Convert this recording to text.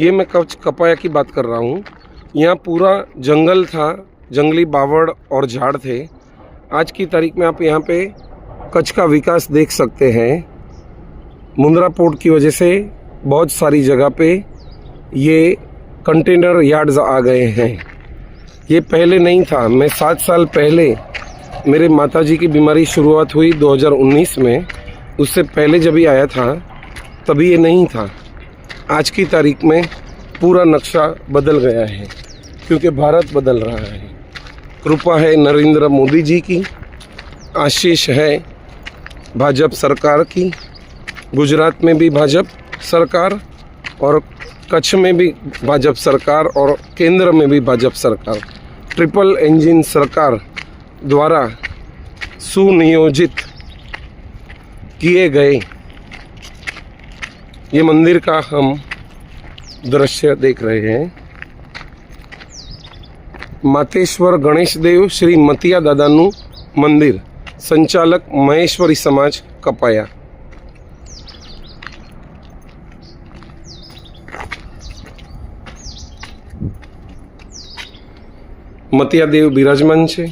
ये मैं कच्छ कपाया की बात कर रहा हूँ। यहाँ पूरा जंगल था, जंगली बावड़ और झाड़ थे। आज की तारीख में आप यहाँ पे कच्छ का विकास देख सकते हैं। मुंद्रा पोर्ट की वजह से बहुत सारी जगह पे ये कंटेनर यार्ड्स आ गए हैं। ये पहले नहीं था। मैं सात साल पहले मेरे माताजी की बीमारी शुरुआत हुई 2019 में। उससे पहले जब ये आया था तभी ये नहीं था। आज की तारीख में पूरा नक्शा बदल गया है, क्योंकि भारत बदल रहा है। कृपा है नरेंद्र मोदी जी की, आशीष है भाजपा सरकार की, गुजरात में भी भाजपा सरकार और कच्छ में भी भाजपा सरकार और केंद्र में भी भाजपा सरकार। ट्रिपल इंजन सरकार द्वारा सुनियोजित किए गए ये मंदिर का हम दृश्य देख रहे हैं માતેશ્વર ગણેશદેવ શ્રી મતિયા દાદાનું મંદિર સંચાલક મહેશ્વરી સમાજ કપાયા મતિયા દેવ બિરાજમાન છે